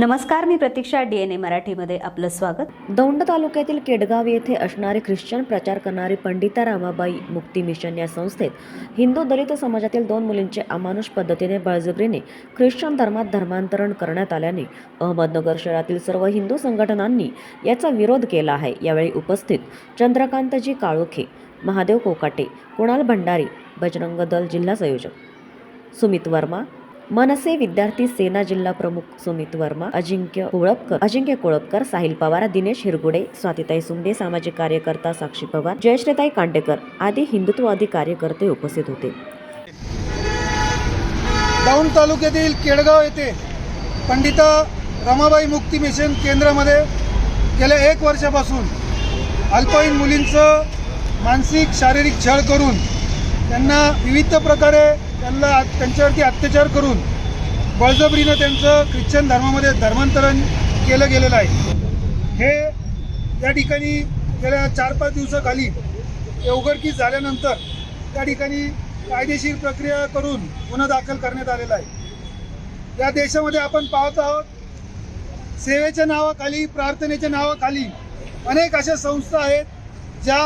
नमस्कार मी प्रतीक्षा D N ए मराठीमध्ये आपलं स्वागत. दौंड तालुक्यातील केडगाव येथे असणारे ख्रिश्चन प्रचार करणारे पंडिता रामाबाई मुक्ती मिशन या संस्थेत हिंदू दलित समाजातील दोन मुलींचे अमानुष पद्धतीने बळजबरीने ख्रिश्चन धर्मात धर्मांतरण करण्यात आल्याने अहमदनगर शहरातील सर्व हिंदू संघटनांनी याचा विरोध केला आहे. यावेळी उपस्थित चंद्रकांतजी काळोखे महादेव कोकाटे कुणाल भंडारी बजरंग दल जिल्हा संयोजक सुमित वर्मा मनसे विद्यार्थी सेना जिल्हा प्रमुख सुमित वर्मा अजिंक्य कोळपकर अजिंक्य कोळपकर साहिल पवार दिनेश हिरगुडे स्वातीताई सुंदे सामाजिक कार्यकर्ता साक्षी पवार जयश्रीताई कांडेकर आदी हिंदुत्ववादी कार्यकर्ते उपस्थित होते. दौंड तालुक्यातील केडगाव येथे पंडिता रमाबाई मुक्ती मिशन केंद्रामध्ये गेल्या एक वर्षापासून अल्पवयीन मुलींचं मानसिक शारीरिक छळ करून त्यांना विविध प्रकारे त्यांना त्यांच्यावरती अत्याचार करून बळजबरीनं त्यांचं ख्रिश्चन धर्मामध्ये धर्मांतरण केलं गेलेलं आहे. हे त्या ठिकाणी गेल्या चार पाच दिवसाखाली उघडकीस झाल्यानंतर त्या ठिकाणी कायदेशीर प्रक्रिया करून गुन्हा दाखल करण्यात आलेला आहे. या देशामध्ये आपण पाहत आहोत सेवेच्या नावाखाली प्रार्थनेच्या नावाखाली अनेक अशा संस्था आहेत ज्या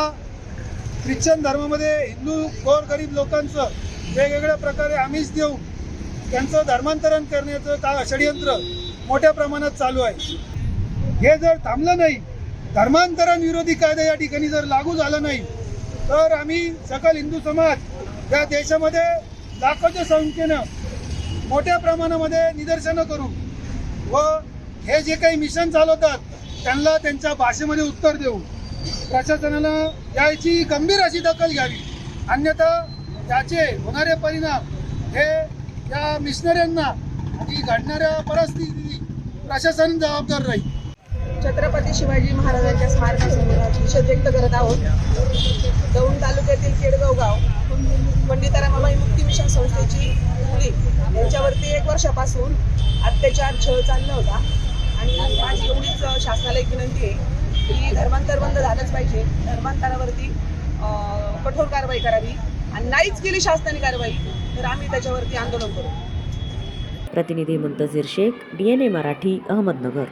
ख्रिश्चन धर्मामध्ये हिंदू गोरगरीब लोकांचं वेगवेगळ्या प्रकारे आमिष देऊन त्यांचं धर्मांतरण करण्याचं का षडयंत्र मोठ्या प्रमाणात चालू आहे. हे जर थांबलं नाही धर्मांतरण विरोधी कायदा या ठिकाणी जर लागू झाला नाही तर आम्ही सकल हिंदू समाज या देशामध्ये लाखोच्या संख्येनं मोठ्या प्रमाणामध्ये निदर्शनं करू व हे जे काही मिशन चालवतात त्यांना त्यांच्या भाषेमध्ये उत्तर देऊ. प्रशासनाला याची गंभीर अशी दखल घ्यावी. अन्यथा त्याचे होणारे परिणाम हे या मिशनऱ्यांना आणि घडणाऱ्या परिस्थिती प्रशासन जबाबदार राहील. छत्रपती शिवाजी महाराजांच्या स्मारकासमोर निषेध व्यक्त करत आहोत. दौंड तालुक्यातील केडगाव गाव पंडिता मुक्ती मिशन संस्थेची मुली यांच्यावरती एक वर्षापासून अत्याचार छळ चालला होता. आणि माझी एवढीच शासनाला एक विनंती आहे की धर्मांतर बंद झालंच पाहिजे. धर्मांतरावरती कठोर कारवाई करावी. आणि नाहीच केली शासनाने कारवाई तर आम्ही त्याच्यावरती आंदोलन करू. प्रतिनिधी Muntazir Shaikh D N A Marathi Ahmednagar.